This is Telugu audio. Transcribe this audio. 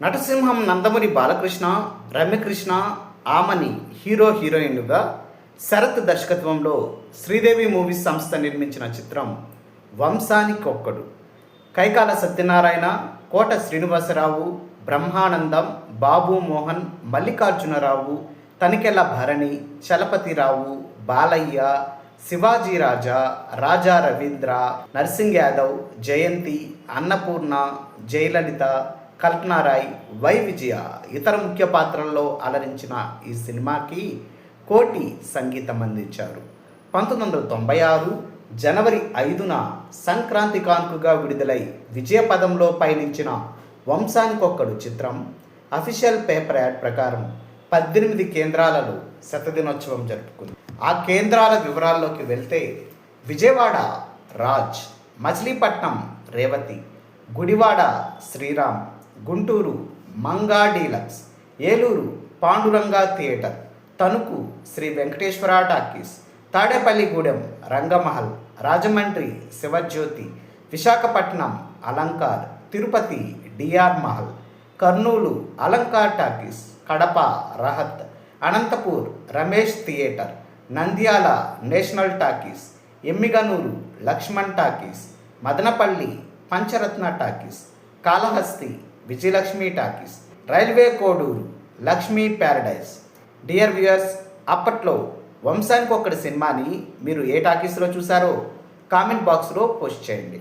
నటసింహం నందమూరి బాలకృష్ణ రమ్యకృష్ణ ఆమని హీరో హీరోయిన్లుగా శరత్ దర్శకత్వంలో శ్రీదేవి మూవీస్ సంస్థ నిర్మించిన చిత్రం వంశానికొక్కడు కైకాల సత్యనారాయణ కోట శ్రీనివాసరావు బ్రహ్మానందం బాబు మోహన్ మల్లికార్జునరావు తనికెల భరణి చలపతిరావు బాలయ్య శివాజీ రాజా రాజా రవీంద్ర నర్సింగ్ యాదవ్ జయంతి అన్నపూర్ణ జయలలిత కల్పనారాయ్ వై విజయ ఇతర ముఖ్య పాత్రల్లో అలరించిన ఈ సినిమాకి కోటి సంగీతం అందించారు. పంతొమ్మిది వందల తొంభై ఆరు జనవరి ఐదున సంక్రాంతి కానుకగా విడుదలై విజయపదంలో పయనించిన వంశానికొక్కడు చిత్రం అఫీషియల్ పేపర్ యాడ్ ప్రకారం పద్దెనిమిది కేంద్రాలలో శతదినోత్సవం జరుపుకుంది. ఆ కేంద్రాల వివరాల్లోకి వెళ్తే Vijayawada Raj Machilipatnam Revathi Gudivada Sriram Guntur Manga deluxe Eluru Panduranga theatre Tanuku Sri Venkateswara talkies Tadepalligudem Rangamahal Rajahmundry Sivajyothi Visakhapatnam Alankar Tirupati D R Mahal Kurnool Alankar talkies Kadapa Rahat Anantapur Ramesh theatre Nandyal national talkies Emmiganur Lakshman talkies Madanapalle Pancharatna talkies Kalahasti Vijayalakshmi talkies railway Koduru Lakshmi paradise. Dear viewers అప్పట్లో వంశానికి ఒక్కడి సినిమాని మీరు ఏ టాకీస్లో చూసారో కామెంట్ బాక్స్లో పోస్ట్ చేయండి.